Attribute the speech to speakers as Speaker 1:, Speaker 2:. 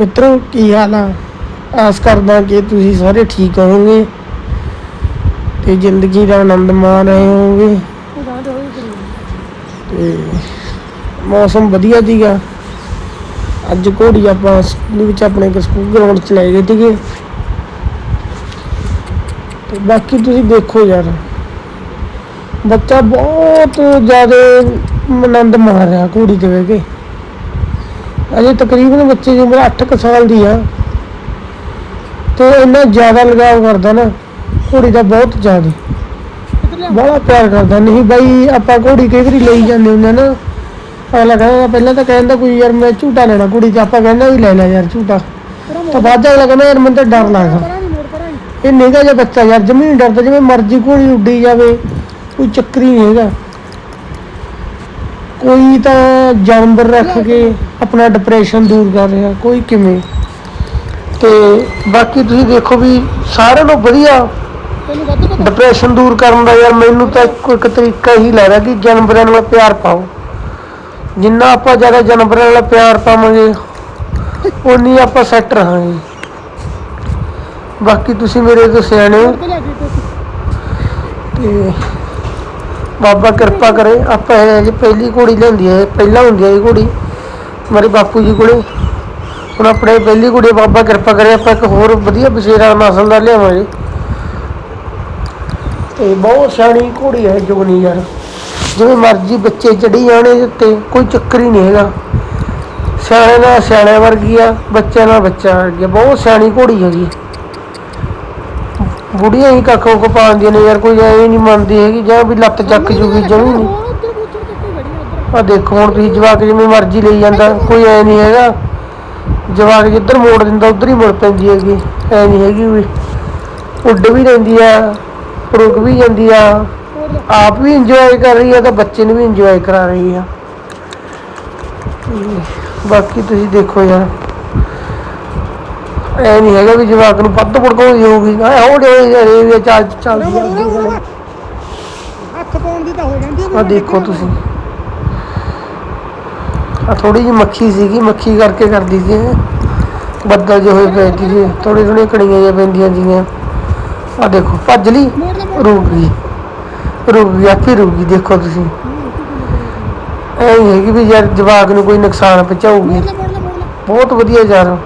Speaker 1: ਮਿੱਤਰੋ ਕੀ ਹਾਲ ਆ? ਆਸ ਕਰਦਾ ਕਿ ਤੁਸੀਂ ਸਾਰੇ ਠੀਕ ਹੋਵੋਗੇ ਤੇ ਜ਼ਿੰਦਗੀ ਦਾ ਆਨੰਦ ਮਾਣ ਰਹੇ ਹੋਵੋਗੇ। ਤੇ ਮੌਸਮ ਵਧੀਆ ਸੀਗਾ। ਅੱਜ ਘੋੜੀ ਆਪਾਂ ਸਕੂਲ ਵਿੱਚ ਆਪਣੇ ਸਕੂਲ ਗਰਾਊਂਡ 'ਚ ਲੈ ਗਏ ਸੀਗੇ। ਤੇ ਬਾਕੀ ਤੁਸੀਂ ਦੇਖੋ ਯਾਰ, ਬੱਚਾ ਬਹੁਤ ਜ਼ਿਆਦਾ ਆਨੰਦ ਮਾਣ ਰਿਹਾ ਘੋੜੀ ਤੇ ਬਹਿ ਕੇ। ਅਜੇ ਤਕਰੀਬਨ ਬੱਚੇ ਦੀ ਉਮਰ 8 ਕੁ ਸਾਲ ਦੀ ਆ। ਤੇ ਇੰਨਾ ਜ਼ਿਆਦਾ ਲਗਾਵ ਕਰਦਾ ਨਾ ਘੋੜੀ ਦਾ ਬਹੁਤ ਜ਼ਿਆਦਾ। ਬੜਾ ਪਿਆਰ ਕਰਦਾ। ਨਹੀਂ ਬਾਈ ਆਪਾਂ ਘੋੜੀ ਕਈ ਵਾਰੀ ਲਈ ਜਾਂਦੇ ਹੁੰਦੇ ਨਾ। ਅਗਲਾ ਕਹਿੰਦਾ ਪਹਿਲਾਂ ਤਾਂ ਕਹਿੰਦਾ ਕੋਈ ਯਾਰ ਮੈਂ ਝੂਟਾ ਲੈਣਾ ਕੁੜੀ ਤੇ ਆਪਾਂ ਕਹਿੰਦਾ ਵੀ ਲੈ ਲੈ ਯਾਰ ਝੂਟਾ। ਤਾਂ ਬਾਅਦ 'ਚ ਅਗਲਾ ਕਹਿੰਦਾ ਯਾਰ ਮੈਨੂੰ ਤਾਂ ਡਰ ਲੱਗਦਾ। ਇਹ ਨਿਗਾ ਜਿਹਾ ਬੱਚਾ ਯਾਰ ਜਮੀ ਨਹੀਂ ਡਰਦਾ ਜਿਵੇਂ ਮਰਜ਼ੀ ਘੋੜੀ ਉੱਡੀ ਜਾਵੇ ਕੋਈ ਚੱਕਰ ਹੀ ਨਹੀਂ ਹੈਗਾ। ਕੋਈ ਤਾਂ ਜਾਨਵਰ ਰੱਖ ਕੇ ਆਪਣਾ ਡਿਪਰੈਸ਼ਨ ਦੂਰ ਕਰ ਰਿਹਾ ਕੋਈ ਕਿਵੇਂ? ਤੇ ਬਾਕੀ ਤੁਸੀਂ ਦੇਖੋ ਵੀ ਸਾਰਿਆਂ ਨੂੰ ਵਧੀਆ ਡਿਪਰੈਸ਼ਨ ਦੂਰ ਕਰਨ ਦਾ ਯਾਰ ਮੈਨੂੰ ਤਾਂ ਇੱਕੋ ਇੱਕ ਤਰੀਕਾ ਹੀ ਲੱਗਦਾ ਕਿ ਜਾਨਵਰਾਂ ਨਾਲ ਪਿਆਰ ਪਾਓ। ਜਿੰਨਾ ਆਪਾਂ ਜ਼ਿਆਦਾ ਜਾਨਵਰਾਂ ਨਾਲ ਪਿਆਰ ਪਾਵਾਂਗੇ ਉਨੀ ਆਪਾਂ ਸੈੱਟ ਰਹਾਂਗੇ। ਬਾਕੀ ਤੁਸੀਂ ਮੇਰੇ ਤੋਂ ਸਿਆਣੇ ਤੇ ਬਾਬਾ ਕਿਰਪਾ ਕਰੇ, ਆਪਾਂ ਇਹ ਜੀ ਪਹਿਲੀ ਘੋੜੀ ਲੈਂਦੀ ਹੈ ਪਹਿਲਾਂ ਹੁੰਦੀ ਹੈ ਇਹ ਘੋੜੀ ਮੇਰੇ ਬਾਪੂ ਜੀ ਕੋਲੇ। ਹੁਣ ਆਪਣੇ ਪਹਿਲੀ ਘੋੜੀ ਬਾਬਾ ਕਿਰਪਾ ਕਰੇ, ਆਪਾਂ ਇੱਕ ਹੋਰ ਵਧੀਆ ਬਸੇਰਾ ਨਸਲ ਦਾ ਲਿਆਵਾਂਗੇ। ਤੇ ਬਹੁਤ ਸਿਆਣੀ ਘੋੜੀ ਹੈ ਜੁਗਨੀ ਯਾਰ। ਜਿਵੇਂ ਮਰਜ਼ੀ ਬੱਚੇ ਚੜੀ ਜਾਣੇ ਇਹਦੇ ਉੱਤੇ, ਕੋਈ ਚੱਕਰ ਹੀ ਨਹੀਂ ਹੈਗਾ। ਸਿਆਣੇ ਨਾਲ ਸਿਆਣੇ ਵਰਗੀ ਆ, ਬੱਚਿਆਂ ਨਾਲ ਬੱਚਾ ਵਰਗੀ ਬਹੁਤ ਸਿਆਣੀ ਘੋੜੀ ਹੈਗੀ। ਬੁੜੀਆਂ ਹੀ ਕੱਖ ਕੋ ਪਾਉਂਦੀਆਂ ਨੇ ਯਾਰ ਕੋਈ ਐ ਨਹੀਂ ਮੰਨਦੀ ਹੈਗੀ ਜਾਂ ਵੀ ਲੱਤ ਚੱਕ ਜੂਗੀ ਜਮੀ ਨਹੀਂ। ਆ ਦੇਖੋ ਹੁਣ ਤੁਸੀਂ ਜਵਾਕ ਜਿਵੇਂ ਮਰਜ਼ੀ ਲਈ ਜਾਂਦਾ ਕੋਈ ਐ ਨਹੀਂ ਹੈਗਾ। ਜਵਾਕ ਜਿੱਧਰ ਮੋੜ ਦਿੰਦਾ ਉਧਰ ਹੀ ਮੁੜ ਪੈਂਦੀ ਹੈਗੀ ਐ ਨਹੀਂ ਹੈਗੀ ਵੀ। ਉੱਡ ਵੀ ਰਹਿੰਦੀ ਆ ਰੁਕ ਵੀ ਜਾਂਦੀ ਆ। ਆਪ ਵੀ ਇੰਜੋਏ ਕਰ ਰਹੀ ਆ ਤਾਂ ਬੱਚੇ ਨੂੰ ਵੀ ਇੰਜੋਏ ਕਰਾ ਰਹੀ ਆ। ਬਾਕੀ ਤੁਸੀਂ ਦੇਖੋ ਯਾਰ। ਐ ਨਹੀਂ ਹੈਗਾ ਵੀ ਜਵਾਕ ਨੂੰ ਪੱਤ ਭੜਕਾਉਂਦੀ ਹੋਊਗੀ। ਆ ਹੌਲੇ ਹੌਲੇ ਇਹ ਚੱਲ ਚੱਲਦੀ ਆ।
Speaker 2: ਹੱਥ ਪਾਉਣ ਦੀ ਤਾਂ ਹੋ ਜਾਂਦੀ
Speaker 1: ਆ ਦੇਖੋ ਤੁਸੀਂ। ਆ ਥੋੜੀ ਜਿਹੀ ਮੱਖੀ ਸੀਗੀ ਮੱਖੀ ਕਰਕੇ ਕਰਦੀ ਸੀ ਇਹ। ਬੱਦਲ ਜਿਹੇ ਹੋਏ ਪਏ ਸੀ ਥੋੜੀ ਥੋੜੀ ਕਣੀਆਂ ਜਿਹੀਆਂ ਪੈਂਦੀਆਂ ਸੀਗੀਆਂ। ਆ ਦੇਖੋ ਭੱਜ ਲਈ ਰੁਕ ਗਈ। ਰੁਕ ਗਈ ਆਪੇ ਰੁਕ ਗਈ ਦੇਖੋ ਤੁਸੀਂ। ਐ ਨਹੀਂ ਹੈਗੀ ਵੀ ਯਾਰ ਜਵਾਕ ਨੂੰ ਕੋਈ ਨੁਕਸਾਨ ਪਹੁੰਚਾਊਗੀ। ਬਹੁਤ ਵਧੀਆ ਯਾਰ।